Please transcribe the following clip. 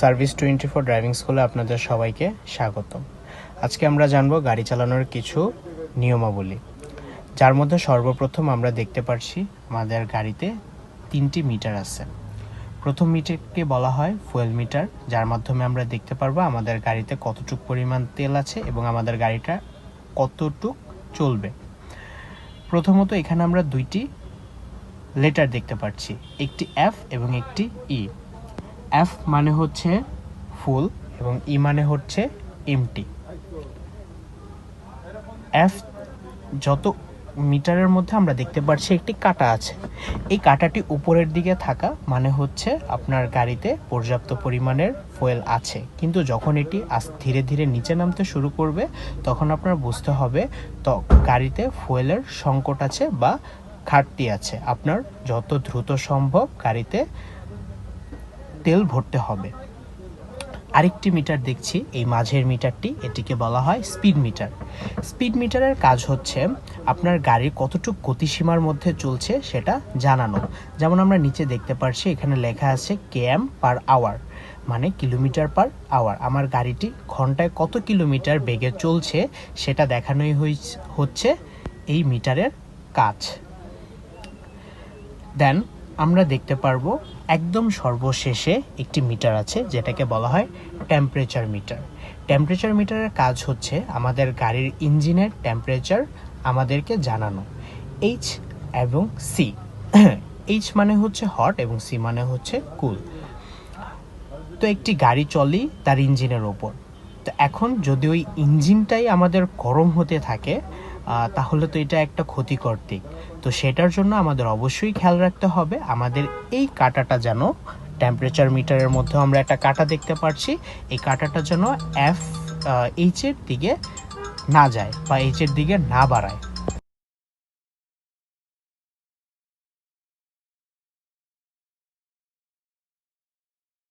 Service twenty four driving স্কুলে আপনাদের সবাইকে স্বাগত আজকে আমরা জানব গাড়ি চালানোর কিছু নিয়মাবলী। যার মধ্যে সর্বপ্রথম আমরা দেখতে পাচ্ছি আমাদের গাড়িতে তিনটি মিটার আছে। প্রথম মিটারকে বলা হয় ফুয়েল মিটার, যার মাধ্যমে আমরা দেখতে পারব আমাদের গাড়িতে কতটুক পরিমাণ তেল আছে এবং আমাদের গাড়িটা কতটুক চলবে। প্রথমত এখানে আমরা দুইটি লেটার দেখতে পাচ্ছি একটি এফ এবং একটি ই এফ মানে হচ্ছে ফুল এবং ই মানে হচ্ছে এমটি এফ যত মিটারের মধ্যে আমরা দেখতে পাচ্ছি একটি কাটা আছে। এই কাটাটি উপরের দিকে থাকা মানে হচ্ছে আপনার গাড়িতে পর্যাপ্ত পরিমাণের ফুয়েল আছে। কিন্তু যখন এটি আস- ধীরে ধীরে নিচে নামতে শুরু করবে, তখন আপনার বুঝতে হবে তো, গাড়িতে ফুয়েলের সংকট আছে বা ঘাটতি আছে। আপনার যত দ্রুত সম্ভব গাড়িতে তেল ভরতে হবে। আরেকটি মিটার দেখছি, এই মাঝের মিটারটি, এটিকে বলা হয় স্পিড মিটার। স্পিড মিটারের কাজ হচ্ছে আপনার গাড়ির কতটুকু গতিসীমার মধ্যে চলছে সেটা জানানো। যেমন আমরা নিচে দেখতে পাচ্ছি এখানে লেখা আছে কেএম পার আওয়ার মানে কিলোমিটার পার আওয়ার। আমার গাড়িটি ঘন্টায় কত কিলোমিটার বেগে চলছে সেটা দেখানোই হচ্ছে এই মিটারের কাজ। দেন আমরা দেখতে পারব একদম সর্বশেষে একটি মিটার আছে, যেটাকে বলা হয় টেম্পারেচার মিটার টেম্পারেচার মিটারের কাজ হচ্ছে আমাদের গাড়ির ইঞ্জিনের টেম্পারেচার আমাদেরকে জানানো। এইচ এবং সি এইচ মানে হচ্ছে হট এবং সি মানে হচ্ছে কুল তো একটি গাড়ি চলেই তার ইঞ্জিনের ওপর। তো এখন যদি ওই ইঞ্জিনটাই আমাদের গরম হতে থাকে তাহলে তো এটা একটা ক্ষতিকর দিক। তো সেটার জন্য আমাদের অবশ্যই খেয়াল রাখতে হবে। আমাদের এই কাটাটা যেন টেম্পারেচার মিটারের মধ্যে আমরা একটা কাটা দেখতে পাচ্ছি এই কাটাটা যেন এফ এইচের দিকে না যায় বা এইচের দিকে না বাড়ায়।